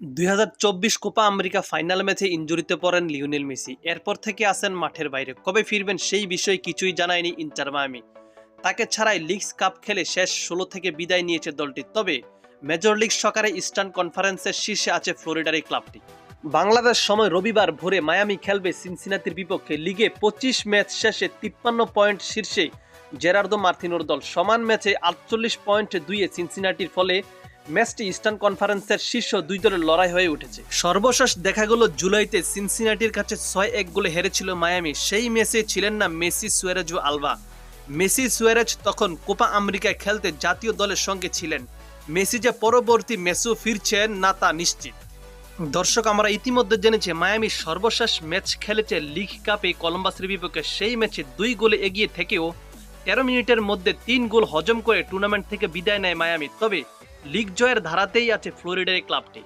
দুই হাজার চব্বিশ কোপা আমেরিকা ফাইনাল ম্যাচে ইনজুরিতে পড়েন লিওনেল মেসি। এরপর থেকে আসেন মাঠের বাইরে। কবে ফিরবেন সেই বিষয়ে কিছুই জানায়নি ইন্টার মায়ামি। তাকে ছাড়াই লিগস কাপ খেলে শেষ ষোলো থেকে বিদায় নিয়েছে দলটি। তবে মেজর লিগ সকারে ইস্টার্ন কনফারেন্সের শীর্ষে আছে ফ্লোরিডার এই ক্লাবটি। বাংলাদেশ সময় রবিবার ভোরে মায়ামি খেলবে সিনসিনাতির বিপক্ষে। লিগে পঁচিশ ম্যাচ শেষে তিপ্পান্ন পয়েন্ট শীর্ষে জেরার্দো মার্থিনোর দল। সমান ম্যাচে আটচল্লিশ পয়েন্ট দুইয়ে সিনসিনাটির ফলে ম্যাচটি ইস্টার্ন কনফারেন্সের শীর্ষ দুই দলের লড়াই হয়ে উঠেছে। সর্বশেষ দেখা গেল জুলাইতে সিনসিনাটির কাছে ছয় এক গোলে হেরেছিল মায়ামি। সেই ম্যাচে ছিলেন না মেসি, সুয়ারেজ ও আলভা। মেসি, সুয়ারেজ তখন কোপা আমেরিকায় খেলতে জাতীয় দলের সঙ্গে ছিলেন। মেসি যে পরবর্তী ম্যাচও ফিরছেন না তা নিশ্চিত। দর্শক, আমরা ইতিমধ্যে জেনেছি মায়ামি সর্বশেষ ম্যাচ খেলেছে লিগ কাপে কলম্বাসের বিপক্ষে। সেই ম্যাচে দুই গোলে এগিয়ে থেকেও তেরো মিনিটের মধ্যে তিন গোল হজম করে টুর্নামেন্ট থেকে বিদায় নেয় মায়ামি। তবে লিগ জয়ের ধারাতেই আছে ফ্লোরিডার এই ক্লাবটি।